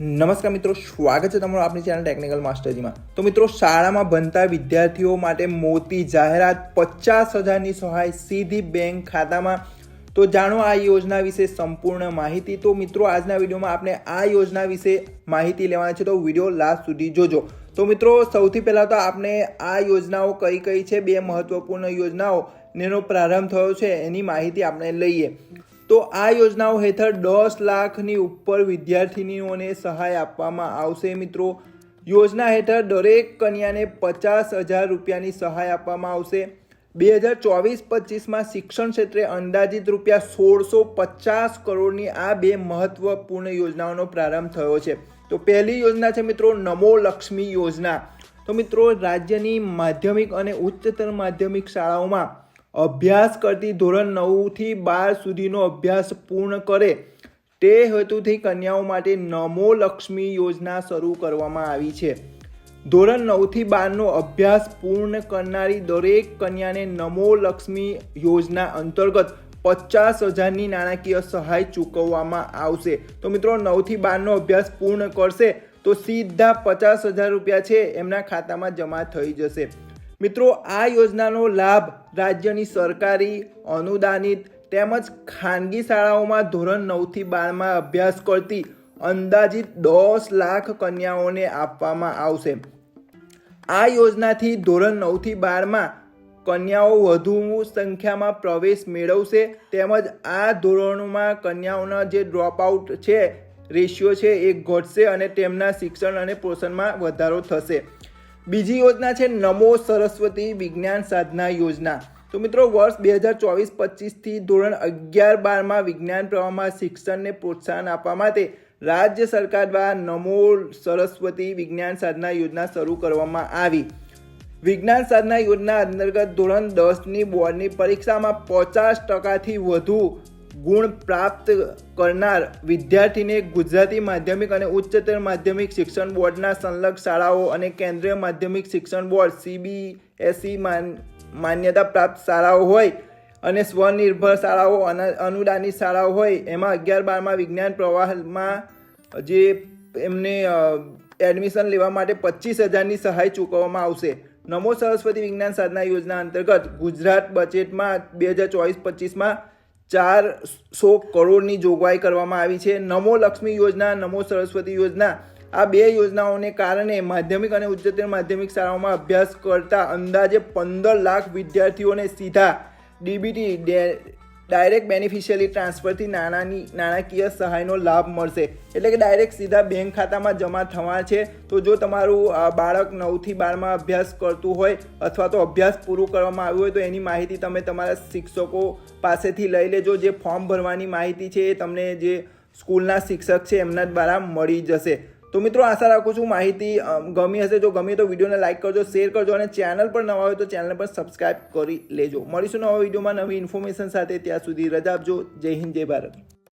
નમસ્કાર મિત્રો, સ્વાગત છે તમારું આપણી ચેનલ ટેકનિકલ માસ્ટરજીમાં તો મિત્રો, શાળામાં ભણતા વિદ્યાર્થીઓ માટે મોટી જાહેરાત પચાસ હજારની સહાય સીધી બેંક ખાતામાં. તો જાણો આ યોજના વિશે સંપૂર્ણ માહિતી. તો મિત્રો, આજના વિડીયોમાં આપણે આ યોજના વિશે માહિતી લેવાના છે. તો વીડિયો લાસ્ટ સુધી જોજો. તો મિત્રો, સૌથી પહેલાં તો આપણે આ યોજનાઓ કઈ કઈ છે, બે મહત્વપૂર્ણ યોજનાઓ નેનો પ્રારંભ થયો છે, એની માહિતી આપણે લઈએ. તો આ યોજનાઓ હેઠળ દસ લાખની ઉપર વિદ્યાર્થીનીઓને સહાય આપવામાં આવશે, મિત્રો. યોજના હેઠળ દરેક કન્યાને પચાસ હજાર રૂપિયાની સહાય આપવામાં આવશે. બે હજાર ચોવીસ પચીસમાં શિક્ષણ ક્ષેત્રે અંદાજિત રૂપિયા સોળસો પચાસ કરોડની આ બે મહત્વપૂર્ણ યોજનાઓનો પ્રારંભ થયો છે. તો પહેલી યોજના છે, મિત્રો, નમો લક્ષ્મી યોજના. તો મિત્રો, રાજ્યની માધ્યમિક અને ઉચ્ચતર માધ્યમિક શાળાઓમાં અભ્યાસ કરતી ધોરણ નવથી બાર સુધીનો અભ્યાસ પૂર્ણ કરે. તે હેતુથી કન્યાઓ માટે નમો લક્ષ્મી યોજના શરૂ કરવામાં આવી છે. ધોરણ નવથી બારનો અભ્યાસ પૂર્ણ કરનારી દરેક કન્યાને નમો લક્ષ્મી યોજના અંતર્ગત પચાસ હજારની નાણાકીય સહાય ચૂકવવામાં આવશે. તો મિત્રો, નવથી બારનો અભ્યાસ પૂર્ણ કરશે તો સીધા પચાસ હજાર રૂપિયા છે, એમના ખાતામાં જમા થઈ જશે. મિત્રો, આ યોજનાનો લાભ રાજ્યની સરકારી, અનુદાનિત તેમજ ખાનગી શાળાઓમાં ધોરણ નવથી બારમાં અભ્યાસ કરતી અંદાજિત દસ લાખ કન્યાઓને આપવામાં આવશે. આ યોજનાથી ધોરણ નવથી બારમાં કન્યાઓ વધુ સંખ્યામાં પ્રવેશ મેળવશે તેમજ આ ધોરણોમાં કન્યાઓના જે ડ્રોપઆઉટ છે રેશિયો છે એ ઘટશે અને તેમના શિક્ષણ અને પોષણમાં વધારો થશે. બીજી યોજના છે નમો સરસ્વતી વિજ્ઞાન સાધના યોજના. તો મિત્રો, વર્ષ બે હજાર ચોવીસ પચીસથી ધોરણ અગિયાર બારમાં વિજ્ઞાન પ્રવાહમાં શિક્ષણને પ્રોત્સાહન આપવા માટે રાજ્ય સરકાર દ્વારા નમો સરસ્વતી વિજ્ઞાન સાધના યોજના શરૂ કરવામાં આવી. વિજ્ઞાન સાધના યોજના અંતર્ગત ધોરણ દસની બોર્ડની પરીક્ષામાં પચાસ ટકાથી વધુ ગુણ પ્રાપ્ત કરનાર વિદ્યાર્થીને ગુજરાતી માધ્યમિક અને ઉચ્ચતર માધ્યમિક શિક્ષણ બોર્ડના સંલગ્ન શાળાઓ અને કેન્દ્રીય માધ્યમિક શિક્ષણ બોર્ડ સીબીએસઈ માન્યતા પ્રાપ્ત શાળાઓ હોય અને સ્વનિર્ભર શાળાઓ, અને, અનુદાનિત શાળાઓ હોય. એમાં અગિયાર બારમાં વિજ્ઞાન પ્રવાહમાં જે એમને એડમિશન લેવા માટે પચીસ હજારની સહાય ચૂકવવામાં આવશે. નમો સરસ્વતી વિજ્ઞાન સાધના યોજના અંતર્ગત ગુજરાત બજેટમાં બે હજાર ચોવીસ પચીસમાં ચારસો કરોડની જોગવાઈ કરવામાં આવી છે. નમો લક્ષ્મી યોજના, નમો સરસ્વતી યોજના, આ બે યોજનાઓને કારણે માધ્યમિક અને ઉચ્ચતર માધ્યમિક શાળાઓમાં અભ્યાસ કરતા અંદાજે પંદર લાખ વિદ્યાર્થીઓને સીધા ડીબીટી ડાયરેક્ટ બેનિફિશિયરી ટ્રાન્સફરથી નાણાંની, નાણાકીય સહાયનો લાભ મળશે. એટલે કે ડાયરેક્ટ સીધા બેંક ખાતામાં જમા થવા છે. તો જો તમારું બાળક નવથી બારમાં અભ્યાસ કરતું હોય અથવા તો અભ્યાસ પૂરું કરવામાં આવ્યું હોય તો એની માહિતી તમે તમારા શિક્ષકો પાસેથી લઈ લેજો. જે ફોર્મ ભરવાની માહિતી છે એ તમને જે સ્કૂલના શિક્ષક છે એમના દ્વારા મળી જશે. તો મિત્રો આશા રાખું છું માહિતી ગમી હશે. જો ગમી તો વિડીયોને લાઇક કરજો, શેર કરજો અને ચેનલ પર નવા હોય તો ચેનલ પર સબસ્ક્રાઈબ કરી લેજો. મળીશું નવા વિડીયોમાં નવી ઇન્ફોર્મેશન સાથે. ત્યાં સુધી રજા આપજો. જય હિન્દ, જય ભારત.